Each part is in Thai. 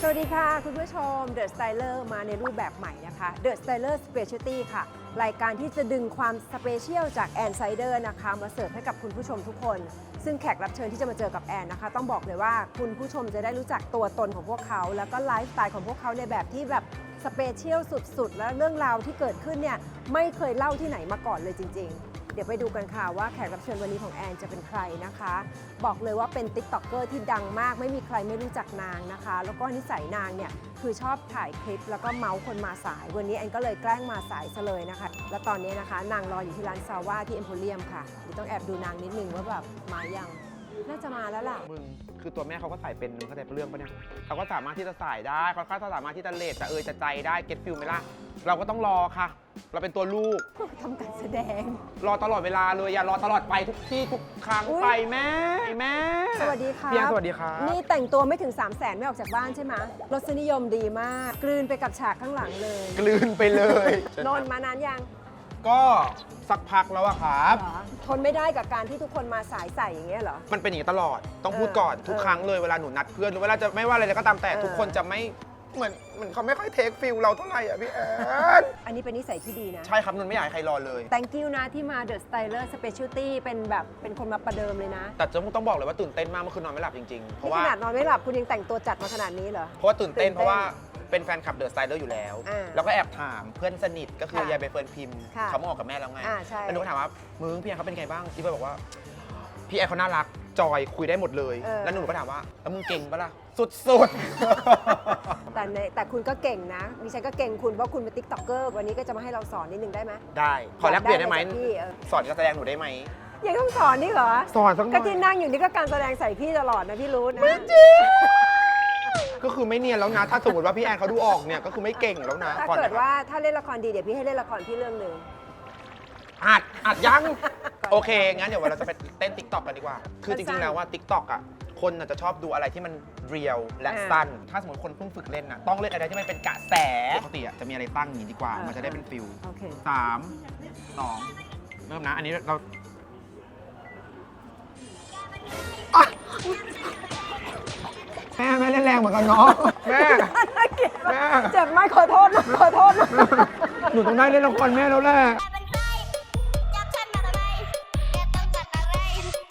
สวัสดีค่ะ คุณผู้ชม The Styler มาในรูปแบบใหม่นะคะ The Styler Specialty ค่ะ รายการที่จะดึงความสเปเชียลจากแอนไซเดอร์นะคะ มาเสิร์ฟให้กับคุณผู้ชมทุกคน ซึ่งแขกรับเชิญที่จะมาเจอกับแอนนะคะ ต้องบอกเลยว่าคุณผู้ชมจะได้รู้จักตัวตนของพวกเขา แล้วก็ไลฟ์สไตล์ของพวกเขาในแบบที่แบบสเปเชียลสุดๆ และเรื่องราวที่เกิดขึ้นเนี่ยไม่เคยเล่าที่ไหนมาก่อนเลยจริง ๆ เดี๋ยวไปดูกันค่ะว่าแขกรับเชิญวันนี้ของแอนจะเป็นใครนะคะ บอกเลยว่าเป็นติ๊กต็อกเกอร์ที่ดังมาก ไม่มีใครไม่รู้จักนางนะคะ แล้วก็นิสัยนางเนี่ยคือชอบถ่ายคลิป แล้วก็เมาส์คนมาสาย วันนี้แอนก็เลยแกล้งมาสายซะเลยนะคะ แล้วตอนนี้นะคะ นางรออยู่ที่ร้านซาว่าที่เอ็มโพเรียมค่ะเดี๋ยวต้องแอบดูนางนิดนึงว่าแบบมายัง น่าจะมาแล้วล่ะ มึงคือตัวแม่เขาก็ใส่เป็นมึงเข้าใจเรื่องปะเนี่ยเขาก็สามารถที่จะใส่ได้เขาก็สามารถที่จะเลทจะเอยจะใจได้เก็ตฟิลไหมล่ะเราก็ต้องรอค่ะ เราเป็นตัวลูก ทำการแสดง รอตลอดเวลาเลยอย่ารอตลอดไปทุกที่ทุกครั้งอุ๊ย ไปแม่แม่สวัสดีค่ะพี่แอนสวัสดีครับนี่แต่งตัวไม่ถึง 3 0 0แสนไม่ออกจากบ้านใช่ไหมรสนิยมดีมาก กลืนไปกับฉากข้างหลังเลย กลืนไปเลย นนท์มานานยัง ก็สักพักแล้วอะครับเหรอทนไม่ได้กับการที่ทุกคนมาสายใส่อย่างเงี้ยเหรอ มันเป็นอย่างนี้ตลอด ต้องพูดเออก่อนทุกเออครั้งเลยเวลาหนูนัดเพื่อนหรือเวลาจะไม่ว่าอะไรเลยก็ตามแต่เออทุกคนจะไม่เหมือนเหมือนเขาไม่ค่อยเทคฟิลเราเท่าไหร่อะพี่แอนอันนี้เป็นนิสัยที่ดีนะ ใช่ครับนนท์ไม่อยากให้ใครรอเลย thank you นะที่มา The Styler Specialty เป็นแบบเป็นคนมาประเดิมเลยนะ แต่จะต้องบอกเลยว่าตื่นเต้นมากเมื่อคืนนอนไม่หลับจริงๆ เพนี่ราะว่าขนาดนอนไม่หลับคุณยังแต่งตัวจัดมาขนาดนี้เหรอ เพราะว่าตื่นเต้นตื่นเต้นเพราะว่า เป็นแฟนคลับเดอะสไตเลอร์อยู่แล้ว อ่าแล้วก็แอบถามเพื่อนสนิทก็คือค่ะยายใบเฟิร์นพิมพ์ค่ะเขามาออกกับแม่แล้วไงอ่าใช่ แล้วหนูก็ถามว่ามึงพี่แอนเขาเป็นไงบ้างอีเฟิร์นบอกว่า พี่แอนเขาน่ารักจอยคุยได้หมดเลย เออ แล้วหนูก็ถามว่าแล้วมึงเก่งปะล่ะสุดๆแต่ในแต่คุณก็เก่งนะดิฉันก็เก่งคุณเพราะคุณเป็นติ๊กต็อกเกอร์วันนี้ก็จะมาให้เราสอนนิดนึงได้ไหมได้ขอแลกเปลี่ยนได้ไหมได้เลยจ้ะพี่เออ สอนการแสดงหนูได้ไหมยังต้องสอนนี่เหรอ สอนสักหน่ก็อยที่นั่งอยู่นี่ก็การแสดงใส่พี่ตลอดนะพี่รู้นะ ก็คือไม่เนียนแล้วนะ ถ้าสมมติว่าพี่แอนเขาดูออกเนี่ยก็คือไม่เก่งแล้วนะถ้าก่อนเกิดนะครับว่าถ้าเล่นละครดีเดี๋ยวพี่ให้เล่นละครพี่เรื่องหนึ่ง อัดอัดยังก่อนโอเค งั้นเดี๋ยวเราจะไปเต้น t ิ k t o k กันดีกว่า คือจสั้ริงนๆๆแล้วว่า t ิ k t o k อะ คนน่ะจะชอบดูอะไรที่มันเรียลและอ่าสั้น ถ้าสมมติคนเพิ่งฝึกเล่นน่ะ ต้องเล่นอะไรที่มันเป็นกระแส ปกติอะจะมีอะไรตั้งอย่างนี้ดีกว่าอ่ามัมันจะได้เป็นฟิลโอเค สามสองเริ่มนะ อันนี้เราอะ แม่แม่เล่นแรงเหมือนกันเนาะแม่แม่ เจ็บไหมขอโทษนะขอโทษนะหนูต้องได้เล่นละครแม่แล้วแหละแกเป็นใครจับฉันมาทำไมแกต้องจัดอะไร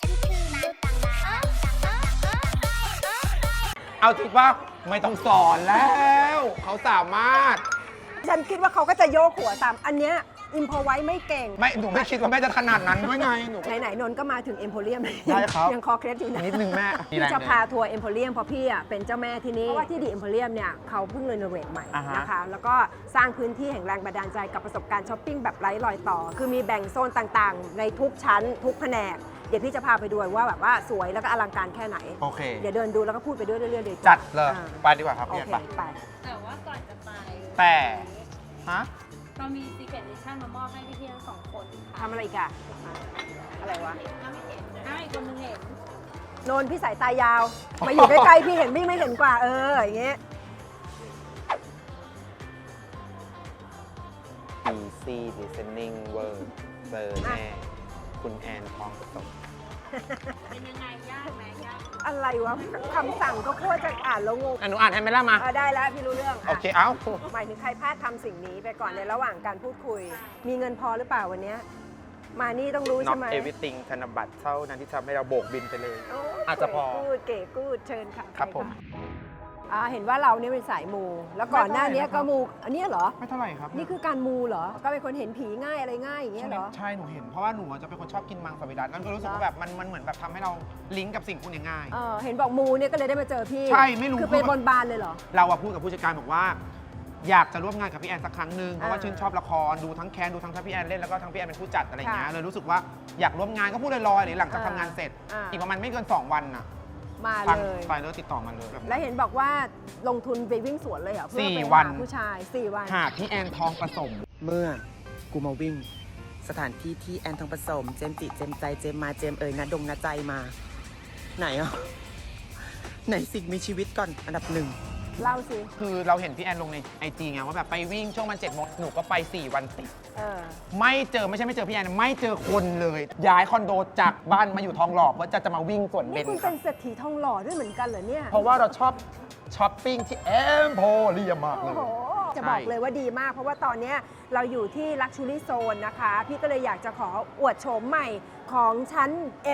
ฉันคือมนุษย์ต่างดาวต่างดาวต่างดาวเอ้ยเอ้ยเอ้ยเอาจริงป่ะไม่ต้องสอนแล้ว เขาสามารถ ฉันคิดว่าเขาก็จะโยกหัวตามอันเนี้ย อิมพอไว้ไม่เก่ง ไม่หนูไม่คิดว่าแม่จะขนาดนั้นด้วยไงหนู ไหนๆนนท์ก็มาถึงเอ็มโพเรียมได้ครับ ยังคอเคล็ดอยู่นะ นิดนึงแม่มีแรพี่งจะเลยพาทัวร์เอ็มโพเรียมเพราะพี่อะเป็นเจ้าแม่ที่นี่เพราะว่าที่ดีเอ็มโพเรียมเนี่ยเขาเพิ่งเรโนเวทใหม่อ่าฮะนะคะ แล้วก็สร้างพื้นที่แห่งแรงบันดาลใจกับประสบการณ์ช้อปปิ้งแบบไร้รอยต่อ คือมีแบ่งโซนต่างๆ ในทุกชั้นทุกแผนก เดี๋ยวพี่จะพาไปดูว่าแบบว่าสวยแล้วก็อลังการแค่ไหน โอเค เดี๋ยวเดินดูแล้วก็พูดไปด้วยเรื่อยๆเลยจัดเลย อ่าไปดีกว่าครับโอพี่เคไปไป แต่ว่าก่อนจะไปแต่ ฮะ เรามี Secret Edition มามอบให้พี่ๆทั้งสองคนค่ะทำอะไรอีกอะอะไรวะ ถ้าไม่เห็นถ้าอีกคนนึงเห็นโนนพี่สายตายาว มาอยู่ใกล้ๆ พี่เห็นพี่ไม่เห็นกว่า เออ อย่างเงี้ย easy listening word เจอแน่ คุณแอนทองผสม เป็นยังไงยากไหมยากอะไรวะคำสั่งก็โคตรจะอ่านแล้วงงอะหนูอ่านให้ไหมล่ะมาเออได้แล้วพี่รู้เรื่องะโอเคเอ้า หมายถึงใครพลาดทำสิ่งนี้ไปก่อนในระหว่างการพูดคุย มีเงินพอหรือเปล่าวันเนี้ยมานี่ต้องรู้ not ใช่ไหม everything ธนบัตรเท่านั้นที่ทำให้เราโบกบินไปเลยโยอาจจะพอ เก๋กูดเก๋กูดเชิญค่ะครับไปะผม อ่าเห็นว่าเรานี่เป็นสายมู แล้วก่อนหน้านี้ก็มูอันเนี้ยเหรอ ไม่เท่าไหร่ครับนี่คือการมูเหรอ ก็เป็นคนเห็นผีง่ายอะไรง่ายอย่างเงี้ยเหรอ ใช่หนูเห็นเพราะว่าหนูจะเป็นคนชอบกินมังสวิรัตนั่นก็รู้สึกว่าแบบมันมันเหมือนแบบทำให้เราลิงก์กับสิ่งพวกนี้ง่าย เออเห็นบอกมูเนี่ยก็เลยได้มาเจอพี่ใช่ไม่รู้ คือไปบนบานเลยเหรอ เราอะพูดกับผู้จัดการบอกว่า อยากจะร่วมงานกับพี่แอนสักครั้งหนึ่งเพราะว่าอ่าชื่นชอบละครดูทั้งแคนดูทั้งพี่แอนเล่นแล้วก็ทั้งพี่แอนเป็นผู้จัดอะไรอย่างเงี้ยค่ะเลยรู้สึกว่าอยากร่วมงานก็พูดลอยๆเลยหลังจากอ่าทำงานเสร็จ อ่า อีกประมาณไม่เกิน2วันน่ะ มาทางเลย ไฟเลอร์ติดต่อมาเลยแบบแล้วเห็นบอกว่าลงทุนไปวิ่งสวนเลยเหรอเพื่อสี่ไปวัหานผู้ชายสี่วัน หากพี่แอนทองผสม เมื่อกูมาวิ่ง สถานที่ที่แอนทองผสม เจมส์จิเจมส์ใจเจมส์มาเจมส์เอ๋ยนะดงนะใจมา ไหนอะ ไหนสิ่งมีชีวิตก่อนอันดับหนึ่ง เล่าสิคือเราเห็นพี่แอนลงในไอจีไงว่าแบบไปวิ่งช่วงมันเจ็ดโมงหนูก็ไป 4 วันติดเออไม่เจอไม่ใช่ไม่เจอพี่แอนไม่เจอคนเลย ย้ายคอนโดจากบ้านมาอยู่ทองหล่อว่าจะจะมาวิ่งสวนเบนี่นคุณครัเป็บนเศรษฐีทองหล่อด้วยเหมือนกันเหรอเนี่ย เพราะว่าเราชอบช้อปปิ้งที่เอ็มโพเรียมมากเลโอ้ยโห จะบอกเลยว่าดีมาก เพราะว่าตอนเนี้ยเราอยู่ที่ Luxury Zone นะคะ พี่ก็เลยอยากจะขออวดโฉมใหม่ของชั้น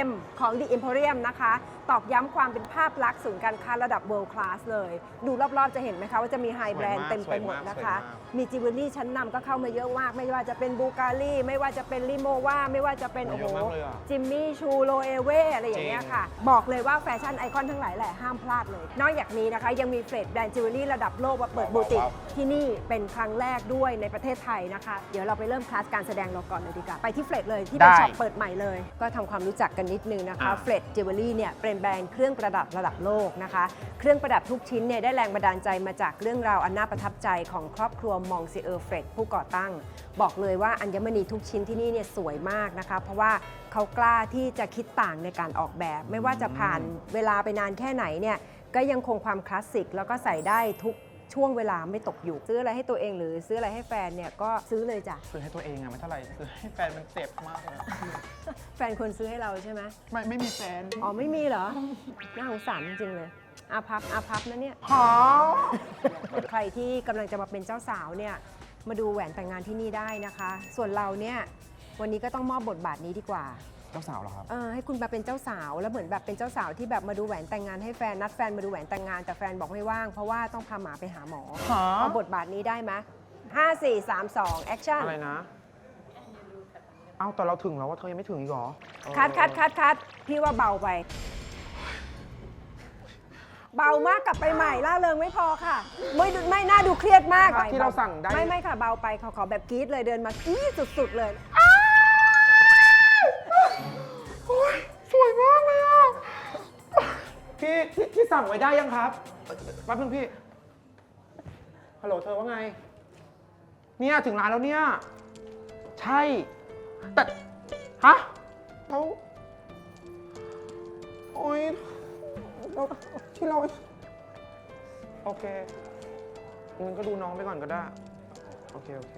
M ของ The Emporium นะคะ ตอกย้ำความเป็นภาพลักษณ์ศูนย์การค้าระดับ world class เลย ดูรอบๆ จะเห็นไหมคะว่าจะมีไฮแบรนด์สวยมากเต็มไปหมดนะคะสวยมากมีจิวเวลรี่ชั้นนำก็เข้ามาเยอะมาก ไม่ว่าจะเป็นบูการีไม่ว่าจะเป็นลิโมว่าไม่ว่าจะเป็นโอ้โอ้โหเยอะมากเลยอะจิมมี่ชูโรเอเวอะไรอย่างเงี้ยค่ะ บอกเลยว่าแฟชั่นไอคอนทั้งหลายแหละห้ามพลาดเลย นอกจากนี้นะคะยังมีเฟรดแบรนด์จิวเวลรี่ระดับโลกมาเปิดบูติกที่นี่เป็นครั้งแรกด้วยในประเทศไทยนะคะ เดี๋ยวเราไปเริ่มคลาสการแสดงเราก่อนเลยดีกว่า ไปที่เฟรดเลยที่เป็นได้ช็อปเปิดใหม่เลย ก็ทำความรู้จักกันนิดนึงนะคะอ่า เฟรดจิวเวลรี่เนี่ยเป็นแบรนด์เครื่องประดับระดับโลกนะคะ เครื่องประดับทุกชิ้นเนี่ยได้แรงบันดาลใจมาจากเรื่องราวอันน่าประทับใจของครอบครัวมองซีเออร์เฟรดผู้ก่อตั้ง บอกเลยว่าอัญมณีทุกชิ้นที่นี่เนี่ยสวยมากนะคะ เพราะว่าเขากล้าที่จะคิดต่างในการออกแบบ ไม่ว่าจะผ่านเวลาไปนานแค่ไหนเนี่ยก็ยังคงความคลาสสิกแล้วก็ใส่ได้ทุก ช่วงเวลาไม่ตกอยู่ ซื้ออะไรให้ตัวเองหรือซื้ออะไรให้แฟนเนี่ยก็ซื้อเลยจ้ะ ซื้อให้ตัวเองอะไม่เท่าไหร่ซื้อให้แฟนมันเจ็บมากเลยอะแฟนคนซื้อให้เราใช่ไหมไม่ไม่มีแฟนอ๋อไม่มีเหรอ น่าสงสารจริงๆเลยอาพับอาพับนะเนี่ยหอใครที่กำลังจะมาเป็นเจ้าสาวเนี่ยมาดูแหวนแต่งงานที่นี่ได้นะคะ ส่วนเราเนี่ยวันนี้ก็ต้องมอบบทบาทนี้ดีกว่า เจ้าสาวเหรอครับ เออให้คุณมาเป็นเจ้าสาวแล้วเหมือนแบบเป็นเจ้าสาวที่แบบมาดูแหวนแต่งงานให้แฟนนัดแฟนมาดูแหวนแต่งงานแต่แฟนบอกไม่ว่างเพราะว่าต้องพาหมาไปหาหมอหาเอาบทบาทนี้ได้ไหมห้าสี่สามสองแอคชั่นอะไรนะ เอ้าแต่เราถึงแล้วว่าเธอยังไม่ถึงอีกเหรอคัดคัดคัดคัดพี่ว่าเบาไป เบามากกลับไปใหม่ล่าเริงไม่พอค่ะ ไม่ดูไม่น่าดูเครียดมากครับที่เราสั่งได้ ไม่ไม่ค่ะเบาไปขอขอแบบกรี๊ดเลยเดินมากรี๊ดสุด ๆ เลยส พี่ที่ที่สั่งไว้ได้ยังครับแป๊บนึงพี่ ฮัลโหลเธอว่าไง เนี่ยถึงร้านแล้วเนี่ย ใช่ แต่ฮะเราโอ๊ยเราที่เรา โอเคงั้นก็ดูน้องไปก่อนก็ได้ โอเค โอเค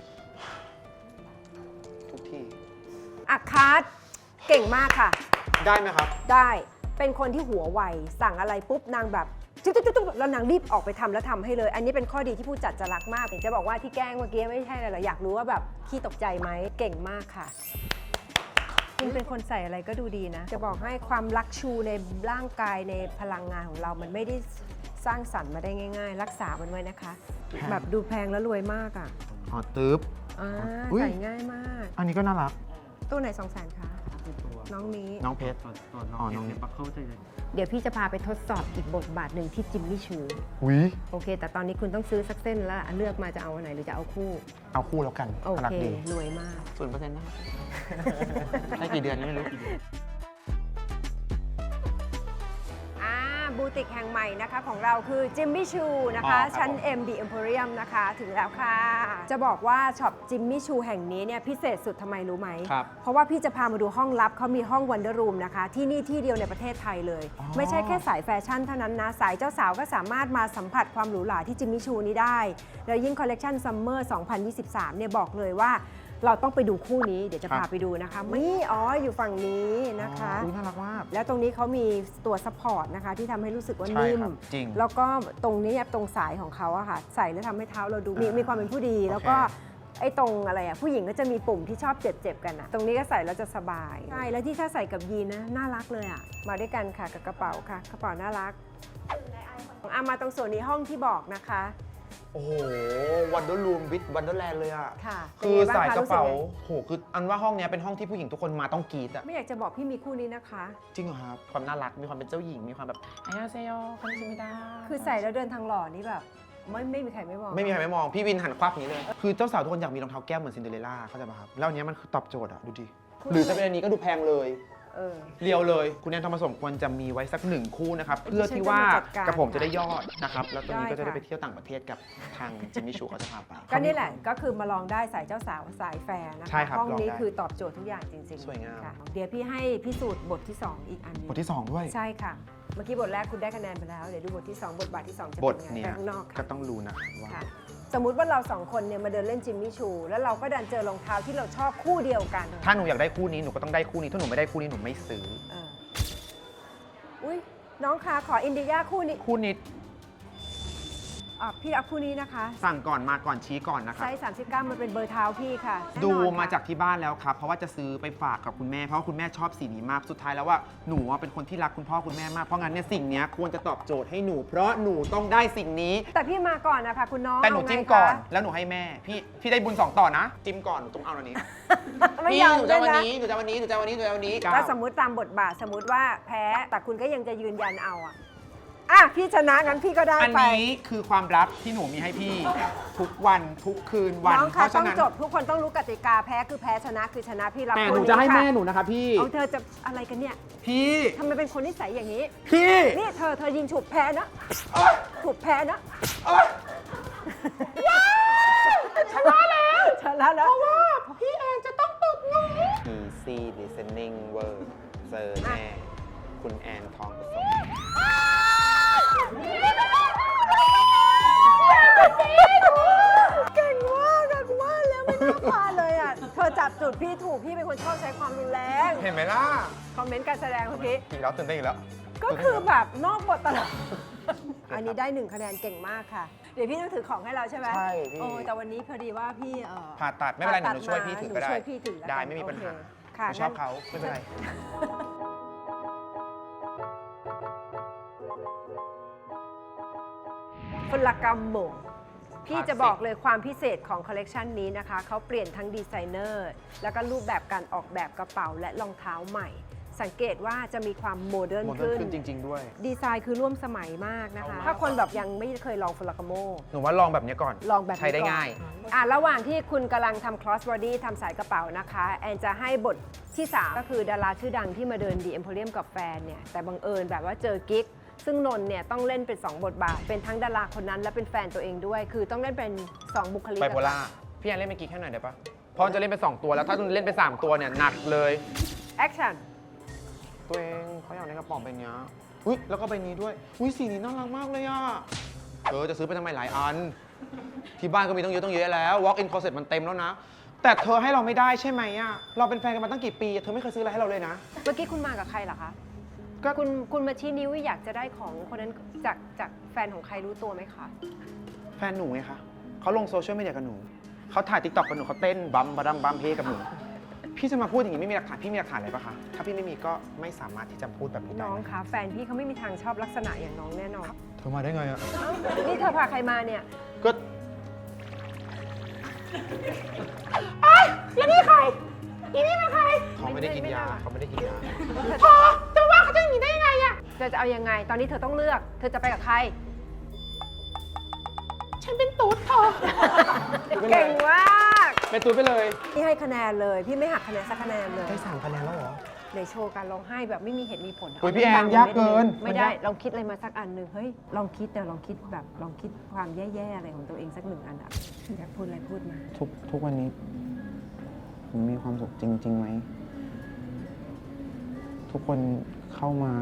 ทุกที อัคาร์ดเก่งมากค่ะ ได้ไหมครับ ได้ เป็นคนที่หัวไวสั่งอะไรปุ๊บนางแบบจุ๊บจุ๊บจุ๊บแล้วนางรีบออกไปทำแล้วทำให้เลย อันนี้เป็นข้อดีที่ผู้จัดจะรักมากจะบอกว่าที่แกล้งเมื่อกี้ไม่ใช่อะไรหรอกอยากรู้ว่าแบบขี้ตกใจไหมเก่งมากค่ะจริงเป็นคนใส่อะไรก็ดูดีนะ จะบอกให้ความรักชูในร่างกายในพลังงานของเรามันไม่ได้สร้างสรรค์มาได้ง่าย ๆ รักษามันไว้นะคะแพงแบบดูแพงแล้วรวยมากอะอ๋อตึ๊บอ่าอุ๊ยใส่ง่ายมาก อันนี้ก็น่ารัก ตัวไหนสองแสนคะน้องนี้ น้องเพชร ตัวตัวน้อ๋อองน้องเนี่ยปักเข้าใจเลยเดี๋ยวพี่จะพาไปทดสอบอีกบทบาทหนึ่งที่จิมมี่ชูวิโอเค แต่ตอนนี้คุณต้องซื้อสักเส้นแล้วล่ะเลือกมาจะเอาอันไหนหรือจะเอาคู่ เอาคู่แล้วกันโอน่ารักเคดีรวยมาก ศูนย์เปอร์เซ็นต์นะได้กี่เดือนไม่รู้ บูติกแห่งใหม่นะคะของเราคือจิมมี่ชูนะคะอ๋อครับชั้น ผม M The Emporium นะคะ ถึงแล้วค่ะ จะบอกว่าช็อปจิมมี่ชูแห่งนี้เนี่ยพิเศษสุดทำไมรู้ไหม ครับเพราะว่าพี่จะพามาดูห้องลับเขามีห้องวันเดอร์รูมนะคะ ที่นี่ที่เดียวในประเทศไทยเลย อ๋อ ไม่ใช่แค่สายแฟชั่นเท่านั้นนะ สายเจ้าสาวก็สามารถมาสัมผัสความหรูหราที่จิมมี่ชูนี้ได้ แล้วยิ่งคอลเลกชันซัมเมอร์2023เนี่ยบอกเลยว่า เราต้องไปดูคู่นี้เดี๋ยวจะพาไปดูนะคะมีอ๋ออยู่ฝั่งนี้นะคะอุ้ยน่ารักมาก แล้วตรงนี้เขามีตัวซัพพอร์ตนะคะ ที่ทำให้รู้สึกว่าใช่นิ่ม ครับจริงแล้วก็ตรงนี้ตรงสายของเขาอะค่ะ ใส่แล้วทำให้เท้าเราดูมีอ่ามีมีความเป็นผู้ดี โอเค แล้วก็ไอ้ตรงอะไรอะผู้หญิงก็จะมีปุ่มที่ชอบเจ็บๆกันอะตรงนี้ก็ใส่แล้วจะสบายใช่แล้วที่ถ้าใส่กับยีนนะน่ารักเลยอะมาด้วยกันค่ะกับกระเป๋าค่ะ กระเป๋าน่ารักอามาตรงส่วนนี้ห้องที่บอกนะคะ โอ้โหวันเดอร์รูมวิดวันเดอร์แลนด์เลยอะค่ะคือเป็นไงบ้างสายคะกระเป๋ารู้สึกไงโหคืออันว่าห้องเนี้ยเป็นห้องที่ผู้หญิงทุกคนมาต้องกรีดอะไม่อยากจะบอกพี่มีคู่นี้นะคะ จริงเหรอครับความน่ารักมีความเป็นเจ้าหญิงมีความแบบไอ้ยาเซโยคันซิมิดาคือใส่แล้วเดินทางหล่อนี่แบบ ไม่ไม่มีใครไม่มองไม่มีใครไม่มองพี่วินหันควับอย่างนี้เลยคือเจ้าสาวทุกคนอยากมีรองเท้าแก้วเหมือนซินเดอเรลล่าเข้าใจป่ะครับแล้วอันเนี้ยมันคือตอบโจทย์อะดูดิหรือจะเป็นอันนี้ก็ดูแพงเลย เออ เรียวเลย คุณแอนทองผสมควรจะมีไว้สักหนึ่งคู่นะครับ เพื่อที่ว่าดิฉันจะมาจัดการกระผมจะได้ยอดนะครับ แล้วตรงนี้ได้ก็จะได้ค่ะ ไปเที่ยวต่างประเทศกับทางจิมมี่ชูเขาจะพาไป ก็นี่แหละก็คือมาลองได้สายเจ้าสาวสายแฟร์นะใช่คะครับห้องนี้ลองได้คือตอบโจทย์ทุกอย่างจริงๆสวยงาม ค่ะเดี๋ยวพี่ให้พิสูจน์บทที่ 2 อีกอันหนึงบทที่ 2 ด้วย ใช่ค่ะ เมื่อกี้บทแรกคุณได้คะแนนไปแล้ว เดี๋ยวดูบทที่ 2 บทบาทที่ 2 จะบเป็ทนยังไงเนี้ยไปข้างนอกก็ค่ะต้องรู้นะครับว่าค่ะ สมมุติว่าเราสองคนเนี่ยมาเดินเล่นจิมมี่ชู แล้วเราก็ดันเจอรองเท้าที่เราชอบคู่เดียวกันถ้าหนูอยากได้คู่นี้หนูก็ต้องได้คู่นี้ถ้าหนูไม่ได้คู่นี้หนูไม่ซื้อ เอออุ้ยน้องคะขออินเดียคู่นี้ คู่นี้ อะพี่รับคู่นี้นะคะ สั่งก่อนมาก่อนชี้ก่อนนะคไซรับ ส์39 มันเป็นเบอร์เท้าพี่ค่ะแน่นอนดูค่ะ มาจากที่บ้านแล้วครับ เพราะว่าจะซื้อไปฝากกับคุณแม่ เพราะว่าคุณแม่ชอบสีนี้มาก สุดท้ายแล้วว่าหนูอะเป็นคนที่รักคุณพ่อคุณแม่มาก เพราะงั้นเนี่ยสิ่งเนี้ยควรจะตอบโจทย์ให้หนู เพราะหนูต้องได้สิ่งนี้ แต่พี่มาก่อนนะคะคุณน้องแต่หนูเอาไงจิ้มก่อนคะแล้วหนูให้แม่ พี่พี่ได้บุญสองต่อนะ จิ้มก่อน หนูต้องเอาอันนี้ไม่พี่ยอมหนูด้จะวยวันนะนี้ หนูจะวันนี้ หนูจะวันนี้ หนูจะวันนี้ ถ้าสมมุติตามบทบาทสมมติว่าแพ้แต่คุณก็ยังจะยืนยันเอาอะ อะพี่ชนะงั้นพี่ก็ได้อันไป นี้คือความรักที่หนูมีให้พี่ ทุกวันทุกคืนวันน้องเพคะราะต้ฉะองนั้น จบทุกคนต้องรู้กติกาแพ้คือแพ้ชนะคือชนะพี่รับแต่หคู่นูจะให้ค่แม่หนูนะคะพี่ เอาเธอจะอะไรกันเนี่ยพี่ ทำไมเป็นคนนิสัยอย่างนี้ พี่ นี่เธอเธอยิงฉุบแพ้นะฉุบแพ้นะเอ้ยชนะแล้วชนะแล้วพี่แอนจะต้องตบหนู Easy listening word เจอแน่ คุณแอนทองผสม เก่งมากอะกูว่าแล้วไม่น่าพลาดเลยอะเธอจับจุดพี่ถูกพี่เป็นคนชอบใช้ความรุนแรง เห็นไหมล่ะคอมเมนต์การแสดงเมื่อกี้ อีกแล้วตื่นเต้นอีกแล้วก็คือแบบนอกบทตลอด อันนี้ได้หนึ่งคะแนนเก่งมากค่ะ เดี๋ยวพี่ต้องถือของให้เราใช่ไหมใช่พี่ โอ้แต่วันนี้พอดีว่าพี่เอ่อผ่าตัดไม่เป็นไรผ่าหนูช่วยพี่ถือก็ได้ หนูช่วยพี่ถือแล้วกันได้ไม่มีปัญหาโอเคค่ะ หนูชอบงั้นเขาไม่เป็นไร พลกรรมหม่งพี่จะบอกเลยความพิเศษของคอลเลกชันนี้นะคะ เขาเปลี่ยนทั้งดีไซเนอร์ แล้วก็รูปแบบการออกแบบกระเป๋าและรองเท้าใหม่ สังเกตว่าจะมีความโมเดิร์นโมเดิขึ้ร์นนขึ้นจริง ๆ ด้วย ดีไซน์คือร่วมสมัยมากนะคะ ถ้าคนแบบยังไม่เคยลองฟลากาโมหนูว่าลองแบบนี้ก่อน ลองแบบนี้ใช้ได้ก่อนง่าย อะ ระหว่างที่คุณกำลังทำ cross body ทำสายกระเป๋านะคะ แอนจะให้บทที่ 3 ก็คือดาราชื่อดังที่มาเดินดีเอ็มโพเรียมกับแฟนเนี่ยแต่บังเอิญแบบว่าเจอกิ๊ก ซึ่งนนท์เนี่ยต้องเล่นเป็น 2 บทบาท เป็นทั้งดาราคนนั้นและเป็นแฟนตัวเองด้วย คือต้องเล่นเป็น 2 บุคลิกไบอะโพล่าพี่แอนเล่นเมื่อกี้แค่หน่อยได้ปะเพราะมันจะเล่นไปสองตัวแล้วถ้าเล่นไปสามตัวเนี่ยหนักเลยแอคชั่นตัวเองเขาอยากได้กระป๋องใบเนี้ยอุ้ยแล้วก็ใบนี้ด้วยอุ้ยสีนี้น่ารักมากเลยอะเออจะซื้อไปทำไมหลายอัน ที่บ้านก็มีต้องเยอะต้องเยอะแล้ว walk in closet มันเต็มแล้วนะ แต่เธอให้เราไม่ได้ใช่ไหมอะเราเป็นแฟนกันมาตั้งกี่ปี เธอไม่เคยซื้ออะไรให้เราเลยนะ เมื่อกี้คุณมากับใครเหรอคะ ก็ คุณคุณมาชี้นิ้วอยากจะได้ของคนนั้นจากจากแฟนของใครรู้ตัวไหมคะ แฟนหนูไงคะเขาลงโซเชียลมีเดียกับหนูเขาถ่ายติ๊กต็อกกับหนูเขาเต้นบัมบัมบัมเพกับหนู พี่จะมาพูดอย่างนี้ไม่มีหลักฐานพี่มีหลักฐานอะไรปะคะถ้าพี่ไม่มีก็ไม่สามารถที่จะพูดแบบนี้ได้น้องนะคะแฟนพี่เขาไม่มีทางชอบลักษณะอย่างน้องแน่นอนเธอมาได้ไงอะเอ้านี่เธอพาใครมาเนี่ยก็แล้วนี่ใครอีนี่เป็นใครเขาไม่ได้กินยาเขาไม่ได้กินยา พอ อย่างนี้ได้ยังไงอะเธอจะเอายังไง ตอนนี้เธอต้องเลือก เธอจะไปกับใคร ฉันเป็นตุ๊ดเธอเก่งมากเป็นตัวไปเลยพี่ให้คะแนนเลย พี่ไม่หักคะแนนสักคะแนนเลยได้สามคะแนนแล้วเหรอในโชว์การร้องไห้แบบไม่มีเหตุมีผลโอ้ยพี่แอนเบงยากเกิน ไม่ได้ลองคิดอะไรมาสักอันหนึ่งเฮ้ยลองคิดแต่ลองคิดแบบลองคิดความแย่ๆอะไรของตัวเองสักหนึ่งอันอะอยากพูดอะไรพูดมาทุกทุกวันนี้ ผมมีความสุขจริงๆไหมทุกคน เข้ามา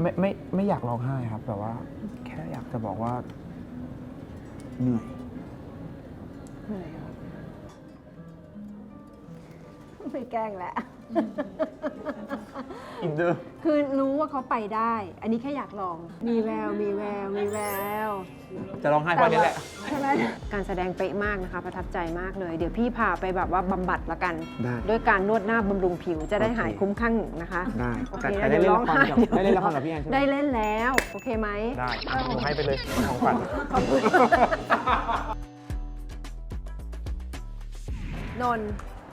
ไม่ไม่ไม่อยากร้องไห้ครับ แต่ว่า แค่อยากจะบอกว่า เหนื่อยเหนื่อยเหรอไม่แกล้งแหละ อินเดอร์คือรู้ว่าเขาไปได้ อันนี้แค่อยากลอง มีแวว มีแวว มีแวว จะร้องไห้เพราะนี้แหละ ใช่ไหมการแสดงเป๊ะมากนะคะ ประทับใจมากเลย เดี๋ยวพี่พาไปแบบว่าบำบัดละกัน ได้ด้วยการนวดหน้าบำรุงผิวจะได้โอเคหายคุ้มข้างนะคะได้โอเคแต่แล้วได้เดี๋ยวเล่นร้องละครไห้กับได้เล่นละครกับพี่แอนใช่ไหม ได้เล่นแล้ว โอเคไหม ได้หนูให้ไปเลยของขวัญขอบคุณนนท์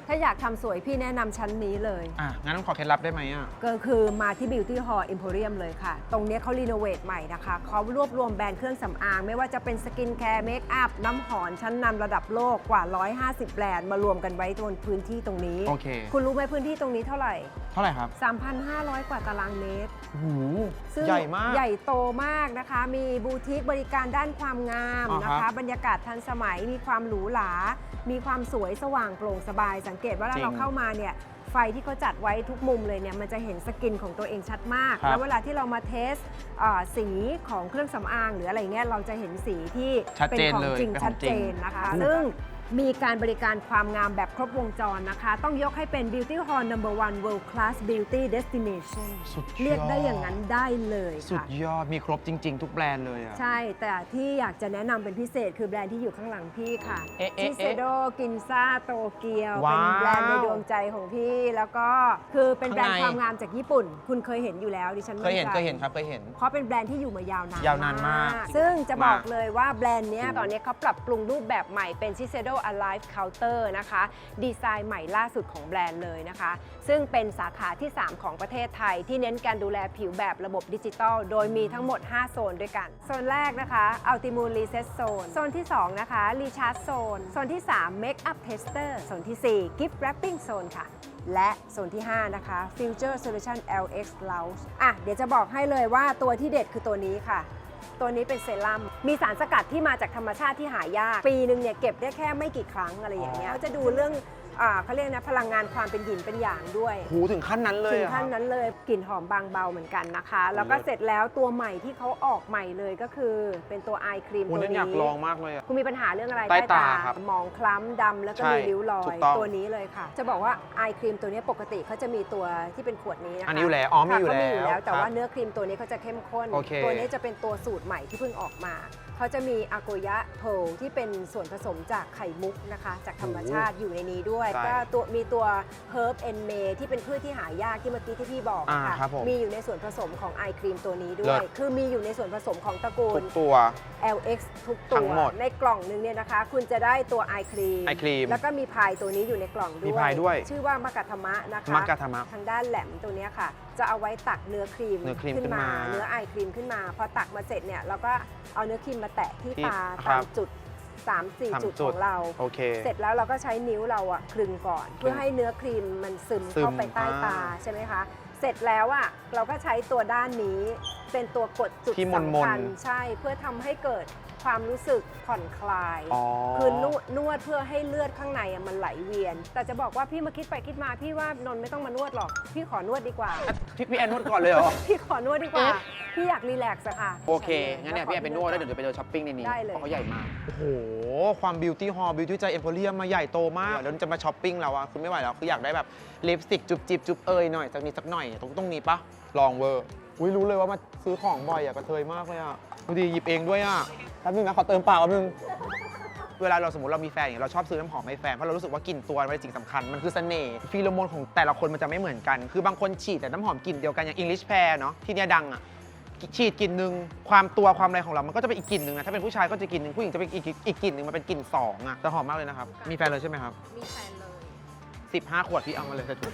ถ้าอยากทำสวยพี่แนะนำชั้นนี้เลย อะงั้นต้องขอเคล็ดลับได้ไหมอะ ก็คือมาที่ Beauty Hall Emporium เลยค่ะ ตรงเนี้ยเขารีโนเวทใหม่นะคะ เขารวบรวมแบรนด์เครื่องสำอาง ไม่ว่าจะเป็นสกินแคร์เมคอัพน้ำหอมชั้นนำระดับโลกกว่า 150 แบรนด์มารวมกันไว้บนพื้นที่ตรงนี้ โอเค คุณรู้ไหมพื้นที่ตรงนี้เท่าไหร่ เท่าไหร่ครับ3,500 กว่าตารางเมตร โอ้โหซึ่งใหญ่มาก ใหญ่โตมากนะคะ มีบูติกบริการด้านความงามอ่าฮะ นะคะ บรรยากาศทันสมัย มีความหรูหรา มีความสวยสว่างโปร่งสบาย สังเกตว่าเราเข้ามาเนี่ยไฟที่เขาจัดไว้ทุกมุมเลยเนี่ยมันจะเห็นสกินของตัวเองชัดมาก ครับแล้วเวลาที่เรามาเทสเอ่อสีของเครื่องสำอางหรืออะไรเงี้ยเราจะเห็นสีที่ชัดเป็นเจนของเลยจริงเป็นของชัดจริเจงนนะคะ ซึ่ง มีการบริการความงามแบบครบวงจรนะคะ ต้องยกให้เป็น Beauty Hall Number One World Class Beauty Destination สุดยอด เรียกได้อย่างนั้นได้เลยสุดค่ะ ยอดมีครบจริง ๆ ทุกแบรนด์เลยอะใช่ แต่ที่อยากจะแนะนำเป็นพิเศษคือแบรนด์ที่อยู่ข้างหลังพี่ค่ะเอ๊ะเอ๊ะชิเซโดกินซาโตเกียว ว้าเป็นวแบรนด์ในดวงใจของพี่ แล้วก็คือเป็นแบรนด์ข้างในความงามจากญี่ปุ่น คุณเคยเห็นอยู่แล้วดิฉันเคยเห็นมั่ใจเคยเห็นครับเคยเห็น เพราะเป็นแบรนด์ที่อยู่มายาวนานยาวนานมากซึ่งจะบอกมากเลยว่าแบรนด์เนี้ยตอนนี้เขาปรับปรุงรูปแบบใหม่เป็น Shiseido Alive Counter นะคะ ดีไซน์ใหม่ล่าสุดของแบรนด์เลยนะคะ ซึ่งเป็นสาขาที่ 3 ของประเทศไทย ที่เน้นการดูแลผิวแบบระบบดิจิตอลโดยมีทั้งหมด 5 โซนด้วยกัน โซนแรกนะคะ Ultimate Reset Zone โซนที่ 2 นะคะ Recharge Zone โซนที่ 3 Makeup Tester โซนทีสี่4 Gift Wrapping Zone ค่ะและโซนที่ 5 นะคะ Future Solution LX Lounge อะ เดี๋ยวจะบอกให้เลยว่าตัวที่เด็ดคือตัวนี้ค่ะ ตัวนี้เป็นเซรั่มมีสารสกัดที่มาจากธรรมชาติที่หายาก ปีหนึ่งเนี่ยเก็บได้แค่ไม่กี่ครั้งอะไรอย่างเงี้ยเขาจะดูเรื่อง อ่าเขาเรียกนะพลังงานความเป็นหยินเป็นหยางด้วย หูถึงขั้นนั้นเลยถึงอะขั้นนั้นเลยกลิ่นหอมบางเบาเหมือนกันนะคะ แล้วก็เสร็จแล้วตัวใหม่ที่เขาออกใหม่เลยก็คือ เป็นตัวไอครีมโอ้ตัวนั่นนี้อยากลองมากเลยอะ คุณมีปัญหาเรื่องอะไรใต้ตาครับหมองคล้ำดำแล้วก็ใช่มีริ้วรอถูยกต้อง ตัวนี้เลยค่ะ จะบอกว่าไอครีมตัวนี้ปกติเขาจะมีตัวที่เป็นขวดนี้นะคะอันนี้อยู่แล้วอ๋อมีค่ะอยู่เขามีอยู่แล้แล้ววแต่ครับว่าเนื้อครีมตัวนี้เขาจะเข้มข้น โอเค ตัวนี้จะเป็นตัวสูตรใหม่ที่เพิ่งออกมา เขาจะมีอาโกยะโพลที่เป็นส่วนผสมจากไข่มุกนะคะ จากธรรมชาติอยู่ในนี้ด้วย ใช่ก็ตัวมีตัว herb and may ที่เป็นพืชที่หายากที่เมื่อกี้ที่พี่บอกอะอ่าค่ะครับผมมีอยู่ในส่วนผสมของไอครีมตัวนี้ด้เลิวย ศ คือมีอยู่ในส่วนผสมของตระกูทุล กตัว LX ทุกทั้ตัวงหมดในกล่องนึงเนี่ยนะคะ คุณจะได้ตัวไอครีม eye cream แล้วก็มีพายตัวนี้อยู่ในกล่องด้วย มีพายด้วยชื่อว่ามากาธรรมะนะคะ มักกะธรรมะ ทางด้านแหลมตัวเนี้ยค่ะ จะเอาไว้ตักเนื้อครีมเนื้อครีมขึ้นมาขึ้นมา เนื้อไอครีมขึ้นมา พอตักมาเสร็จเนี่ยเราก็เอาเนื้อครีมมาแตะที่ที่ตาครัตามบจุด 3 สาม4 จุดจุขดองเรา โอเค เสร็จแล้วเราก็ใช้นิ้วเราอะคลึงก่อน เพื่อให้เนื้อครีมมันซึมซึมเข้าไปใต้ตาอ่าใช่ไหมคะ เสร็จแล้วอะเราก็ใช้ตัวด้านนี้เป็นตัวกดจุดที่มนๆสำคัญใช่เพื่อทำให้เกิด ความรู้สึกผ่อนคลาย อ๋อ คือนวดนวดเพื่อให้เลือดข้างในอะมันไหลเวียน แต่จะบอกว่าพี่มาคิดไปคิดมาพี่ว่านนท์ไม่ต้องมานวดหรอก พี่ขอนวดดีกว่า พี่พี่แอนนวดก่อนเลยเหรอ พี่ขอนวดดีกว่า พี่อยากรีแลกซ์อะค่ะโอเค งั้นเนี่ยพี่แอนไปนวดแล้วเดี๋ยวจะไปเดินช้อปปิ้งในนี้ได้เลยเพราะเขาใหญ่มาก โอ้โห ความบิวตี้ฮอลบิวตี้ใจเอ็มโพเรียมมาใหญ่โตมาก แล้วจะมาช้อปปิ้งแล้วอะคือไม่ไหวแล้ว คืออยากได้แบบลิปสติกจุบจิบจุบเอยหน่อยสักนิดสักหน่อยตรงตรงนี้ปะลองเวอร์ อุ้ยรู้เลยว่ามาซื้อของบ่อยอะกระเทยมากเลยอะดูดีหยิบเองด้วยอะ แป๊บนึงนะขอเติมเปล่าแป๊บนึง เวลาเราสมมติเรามีแฟนอย่างเงี้ยเราชอบซื้อน้ำหอมให้แฟนเพราะเรารู้สึกว่ากลิ่นตัวมันเป็นสิ่งสำคัญมันคือเสน่ห์ฟีโรโมนของแต่ละคนมันจะไม่เหมือนกัน คือบางคนฉีดแต่น้ำหอมกลิ่นเดียวกันอย่าง English Pear เนาะที่เนี่ยดังอะฉีดกลิ่นหนึ่งความตัวความอะไรของเรามันก็จะเป็นอีกกลิ่นหนึ่งนะถ้าเป็นผู้ชายก็จะกลิ่นหนึ่งผู้หญิงจะเป็นอีกอีกกลิ่นหนึ่งมันเป็นกลิ่นสองอะแต่หอมมากเลยนะครับมีแฟนเลยใช่ไหมครับมีแฟนเลย 15 ขวดพี่เอามาเลยจะถูก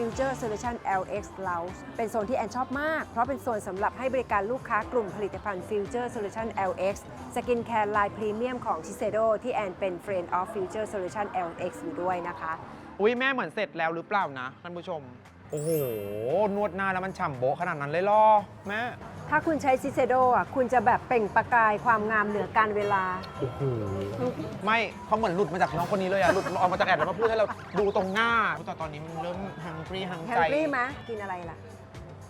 Future Solution LX Lounge เป็นโซนที่แอนชอบมาก เพราะเป็นโซนสำหรับให้บริการลูกค้ากลุ่มผลิตภัณฑ์ Future Solution LX สกินแคร์ไลน์พรีเมียมของ Shiseido ที่แอนเป็น Friend of Future Solution LX อยู่ด้วยนะคะ อุ้ยแม่เหมือนเสร็จแล้วหรือเปล่านะท่านผู้ชม โอ้โห นวดหน้าแล้วมันฉ่ำโบ๊ะขนาดนั้นเลยเหรอแม่ ถ้าคุณใช้ Shiseido อะคุณจะแบบเปล่งประกายความงามเหนือการเวลาไม่เขาเหมือนหลุดมาจากน้องคนนี้เลยอะหลุดออกมาจากแอดแล้วมาพูดให้เราดูตรงหน้าแต่ตอนนี้มันเริ่มฮังกรีฮังแฮใจมรี่ไหมกินอะไรล่ะ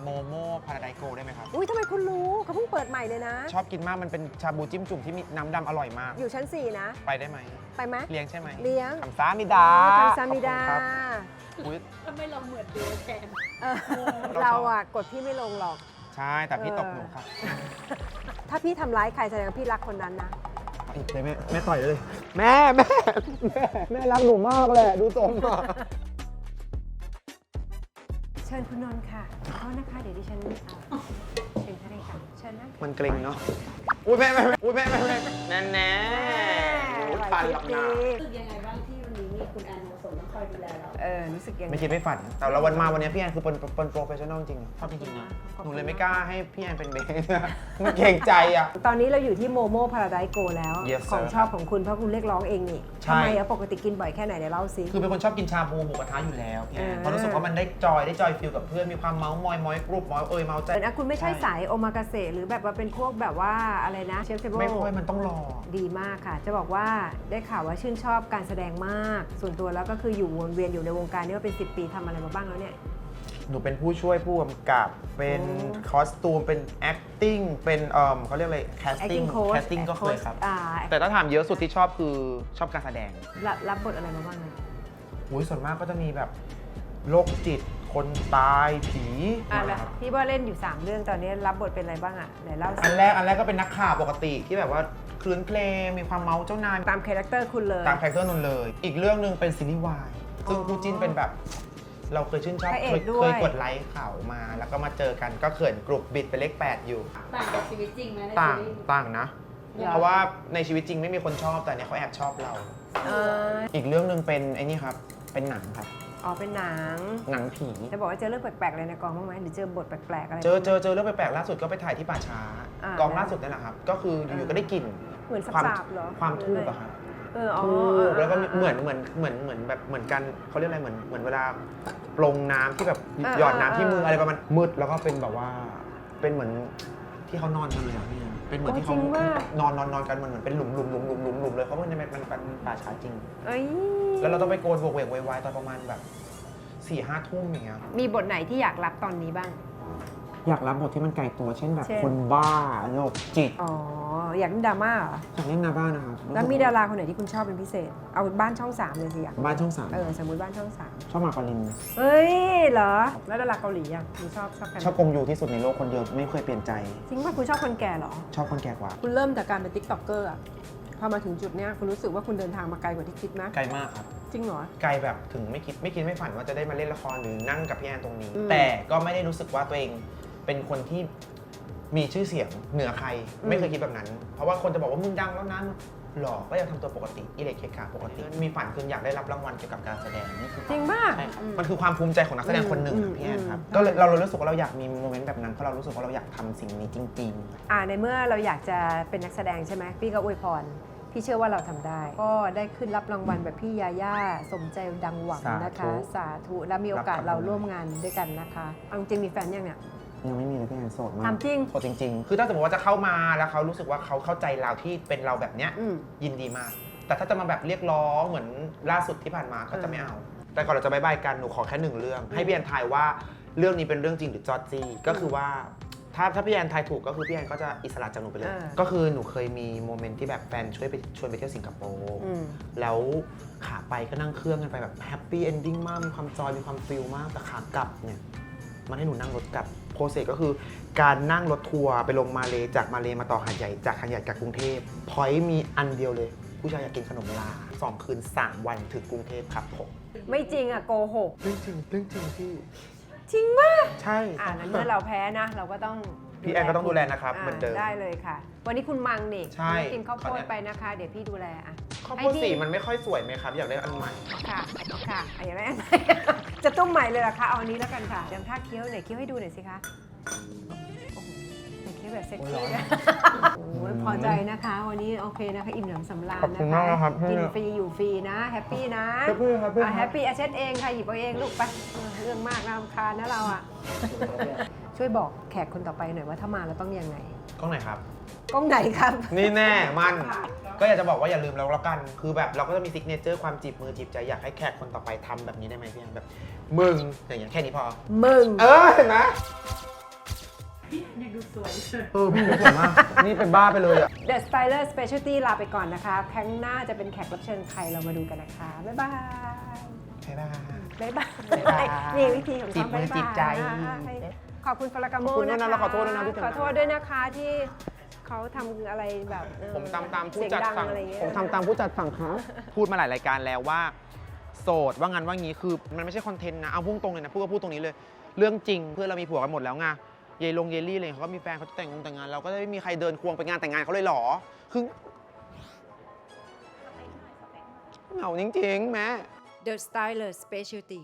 โมโม่พาราไดโกได้ไหมครับ อุ้ยทำไมคุณรู้เขาเพิ่งเปิดใหม่เลยนะ ชอบกินมากมันเป็นชาบูจิ้มจุ่มที่มีน้ำดำอร่อยมาก อยู่ชั้น 4 นะ ไปได้ไหม ไปไหมเลี้ยงใช่ไหมเลี้ยง คำซามิดาทางซามิดาข อบคุณครับอุ๊ยทำไมเราเหมือนเดิมแทนเออเราอะกดพี่ไม่ลงหรอก ใช่แต่พี่เออตกหนูครับถ้าพี่ทำร้ายใครแสดงว่าพี่รักคนนั้นนะอีกเลยแม่แม่ต่อยเลย แม่แม่แม่แม่รักหนูมากเลยดูตรงอะเชิญคุณนนท์ค่ะขอโทษนะคะ เดี๋ยวดิฉันเอาเชิญค่ะเลยค่ะเชิญนั่งมันเกรงเนาะอุ้ยแม่แม่แม่อุ้ยแม่แม่แม่แน่แน่อุ๊ยไหวปันพริหบลับหดีน้ารู้สึกยังไงบ้างที่วันนี้มีคุณแอนโมสมต้ องคอยดูแลเราเออรู้สึกยังไงไม่คิดไม่ฝัน แต่เราวันมาวันนี้พี่แอนคือเป็นเป็นโปรเฟชชั่นอลจริงชอบจริงๆนะขอบคุณหนูเลยไม่กล้าให้พี่แอนเป็นเบสมันเกรงใจอะ ตอนนี้เราอยู่ที่โมโม่พาราไดโกแล้ว Yes, ของ sir ชอบของคุณเพราะคุณเรียกร้องเองนี่ใช่ ทำไมอะปกติกินบ่อยแค่ไหนเดี๋ยวเล่าซิคือเป็นคนชอบกินชาบูหมูกระทะอยู่แล้วพี่แอนเออ เพราะรู้สึกว่ามันได้จอยได้จอยฟิลกับเพื่อนมีความเมาส์มอยมอยกรุ๊ปมอยเอยเมาใจแต่นะคุณไม่ใช่ใช่สายโอมากาเสะหรือแบบว่าเป็นพวกแบบว่าอะไรนะเชฟเทเบิล ไม่ค่อยมันต้องรอ ดีมากค่ะ จะบอกว่าได้ข่าวว่าชื่นชอบการแสดงมาก ส่วนตัวแล้วก็คืออยู่วนเวียนอยู่ในวงการนี้มาเป็น 10 ปีทำอะไรมาบ้างแล้วเนี่ย หนูเป็นผู้ช่วยผู้กำกับ เป็นคอสตูม เป็น acting เป็นเอ่อเขาเรียกอะไร casting acting coach casting ก็เคยครับ อ่าแต่ถ้าถามเยอะสุดที่ชอบคือชอบการแสดง รับรับบทอะไรมาบ้างนะอุ้ยส่วนมากก็จะมีแบบโรคจิต คนตายผีอะแล้วพี่ว่าเล่นอยู่ 3 เรื่องตอนนี้รับบทเป็นอะไรบ้างอะไหนเล่าสิอันแรกอันแรกก็เป็นนักข่าวปกติที่แบบว่า คลื่นเพลงมีความเมาเจ้านายตามคาแรคเตอร์คุณเลย ตามคาแรคเตอร์นนท์เลย อีกเรื่องหนึ่งเป็นซีรีส์วายซึ่งอ๋อคู่จิ้นเป็นแบบ เราเคยชื่นชอบพระเอเคกยด้วย เคยกดไลค์ข่าวมา แล้วก็มาเจอกันก็เขินกรุบบิดเป็นเลข8อยู่ต่างจากชีวิตจริงไหมในต่างชีวิตต่างนะ หรอ เพราะว่าในชีวิตจริงไม่มีคนชอบแต่เนี่ยเขาแอบชอบเรา เอออีกเรื่องหนึ่งเป็นไอ้นี่ครับเป็นหนังครับอ๋อเป็นหนัง หนังผี จะบอกว่าเจอเรื่องแปลกๆอะไรในกองบ้างไหมหรือเจอบทแปลกๆอะไร เจอเจอเจอเรื่องแปลกๆล่าสุดก็ไปถ่ายที่ป่าช้าอ่ากองล่าสุดนี่แหละครับ ก็คืออยู่ๆก็ได้กลิ่น เหมือนความสาบๆเหรอความทูบอะครับเอออ๋อทูเออบแล้วก็มีเออเหมือนเหมือนเหมือนเหมือนแบบเหมือนกันเขาเรียกอะไรเหมือนเหมือนเวลาปรงน้ำที่แบบเออหยอดน้ำที่มือเอออะไรประมาณมืดแล้วก็เป็นแบบว่าเป็นเหมือนที่เขานอนกันเลยอะพี่เป็นเหมือนที่เขาโอ้จริงว่ะ นอนนอนนอนกันเหมือนเหมือนเป็นหลุมหลุมหลุมหลุมหลุมหลุมเลยเขาะมันเป็นมันเป็นป่าช้าจริง เอ้ยแล้วเราต้องไปโกนโวกเวกโวยวายตอนประมาณแบบสี่ห้าทุ่มอย่างเงี้ย มีบทไหนที่อยากรับตอนนี้บ้าง อยากรับบทที่มันไกลตัว เช่นแบบเช่น คนบ้าโรคจิตอ๋อ อยากเล่นดราม่าเหรออยากเล่นนาบ้านะครับแล้วมีดาราคนไหนที่คุณชอบเป็นพิเศษ เอาบ้านช่องสามเลยสิอยากบ้านช่องสามเออสมมติบ้านช่องสามชอบมาคารินเฮ้ยเหรอ แล้วดาราเกาหลีอะคุณชอบชอบกันชอบกงยูที่สุดในโลกคนเดียวไม่เคยเปลี่ยนใจ จริงป่ะคุณชอบคนแก่เหรอ ชอบคนแก่กว่าคุณเริ่มจากการเป็นติ๊กต็อกเกอร์อะพอมาถึงจุดเนี้ยคุณรู้สึกว่าคุณเดินทางมาไกลกว่าที่คิดไหมไกลมากครับ จริงเหรอ ไกลแบบถึงไม่คิดไม่คิดไม่ฝันว่าจะได้มาเล่นละครหรือนั่งกับพี่แอนตรงนี้ อืม แต่ก็ไม่ได้รู้สึกว่าตัวเอง เป็นคนที่มีชื่อเสียงเหนือใครอืมไม่เคยคิดแบบนั้น เพราะว่าคนจะบอกว่ามึงดังแล้วนั้นหรอก็ยังทำตัวปกติอิเล็กเคขาปกติ มีฝันคืออยากได้รับรางวัลเกี่ยวกับการแสดงนี่คือจริงป่ะใช่ครับอืมมันคือความภูมิใจของนักแสดงคนหนึ่งอือะมพี่แอนครับอืมก็เลยเราเลยรู้สึกว่าเราอยากมีโมเมนต์แบบนั้นเพราะเรารู้สึกว่าเราอยากทำสิ่งนี้จริงๆอ่าในเมื่อเราอยากจะเป็นนักแสดงใช่ไหมพี่ก็อวยพร พี่เชื่อว่าเราทำได้ ก็ได้ขึ้นรับรางวัลแบบพี่ยาย่าสมใจดังหวังนะคะ สาธุสาธุแล้วมีโอกาสรับคำเราร่วมงานด้วยกันนะคะเอาจริงๆมีแฟนยังเนี่ย ยังไม่มีเลยพี่แอนโสดมากถามจริง โสดจริง ๆ คือถ้าสมมติว่าจะเข้ามาแล้วเขารู้สึกว่าเขาเข้าใจเราที่เป็นเราแบบเนี้ย อืม ยินดีมาก แต่ถ้าจะมาแบบเรียกร้องเหมือนล่าสุดที่ผ่านมาก็จะไม่เอา แต่ก่อนเราจะบายบายกัน หนูขอแค่หนึ่งเรื่อง ให้พี่แอนทายว่าเรื่องนี้เป็นเรื่องจริงหรือจอดจี้ ก็คือว่า ถ้าถ้าพี่แอนทายถูกก็คือพี่แอนก็จะอิสระจากหนูไปเลยอ่าก็คือหนูเคยมีโมเมนต์ที่แบบแฟนช่วยไปชวนไปเที่ยวสิงคโปร์ อืม แล้วขาไปก็นั่งเครื่องกันไปแบบแฮปปี้เอนดิ้งมาก มีความจอย มีความฟิลมาก แต่ขากลับเนี่ย มันให้หนูนั่งรถกลับโปรเซสก็คือ การนั่งรถทัวร์ไปลงมาเลจากมาเลมาต่อหาดใหญ่จากหาดใหญ่กับกรุงเทพพอยมีอันเดียวเลย ผู้ชายอยากกินขนมลาสองคืน3วันถึงกรุงเทพครับผมไม่จริงอะโกหกเรื่องจริงเรื่องจริงพี่จริงป่ะใช่อ่านั้นเมื่อเราแพ้นะ เราก็ต้องพี่แอนก็ต้องดูแลนะครับาเหมือนเดิมได้เลยค่ะ วันนี้คุณมังนี่ใช่คุณกินข้าวโพดไปนะคะ เดี๋ยวพี่ดูแลอะข้าวให้โพดพี่สีมันไม่ค่อยสวยไหมครับ อยากได้อันใหม่ค่ะค่ะอะอย่างไรอันไหน จะต้มใหม่เลยเหรอคะ เอาอันนี้แล้วกันค่ะยังท่าเคี้ยวไหนเคี้ยวให้ดูหน่อยสิคะโอ้โหไหนเคี้ยวแบบเซ็กซี่นะโอ้ยพอใจนะคะ วันนี้โอเคนะคะ อิ่มหนำสำราญขอบนะคุณคะมากนะครับพี่ กินฟรีอยู่ฟรีนะ แฮปปี้นะแฮปปี้ครับพี่อะแฮปปี้อาเช็ดเองค่ะหยิบเอาเองลูกไปเออเรื่องมากน่ารำคาญนะเราอะ ช่วยบอกแขกคนต่อไปหน่อยว่าถ้ามาแล้วต้องยังไง กล้องไหนครับ กล้องไหนครับ นี่แน่มัน ก็อยากจะบอกว่าอย่าลืมเราแล้วกัน คือแบบเราก็จะมีซิกเนเจอร์ความจีบมือจีบใจอยากให้แขกคนต่อไปทำแบบนี้ได้ไหมพี่แอนแบบมึงอย่างเงี้ยแค่นี้พอ มึง เออเห็นไหมเออพี่ดูสวยมากนี่เป็นบ้าไปเลยอะ The Styler Specialty ลาไปก่อนนะคะ ครั้งหน้าจะเป็นแขกรับเชิญใครเรามาดูกันนะคะ บ๊ายบายบ๊ายบายบ๊ายบายบ๊ายบายนี่วิธีของจีเขาบมือบ๊ายบายจีบใจขอบคุณฟลากาโมขอบคุณด้วยนะนะคะแล้วขอโทษด้วยนะที่ทำ ขอโทษด้วยนะคะที่ เขาทำอะไรแบบเออผมตามตามผู้เสียงจัดดังสั่งอะไรอย่างเงี้ย ผมทำตามผู้จัดสั่งครับ พูดมาหลายรายการแล้วว่า โสดว่างั้นว่างี้คือมันไม่ใช่คอนเทนต์นะเอาพุ่งตรงเลยนะพูดก็พูดตรงนี้เลย เรื่องจริงเพื่อนเรามีผัวกันหมดแล้วไงเยลงเยลลี่อะไรเขาก็มีแฟนเขาจะแต่งงแต่งงานเราก็ได้ไม่มีใครเดินควงไปงานแต่งงานเขาเลยเหรอคือเหงาจริงๆแม่ The Styler Specialty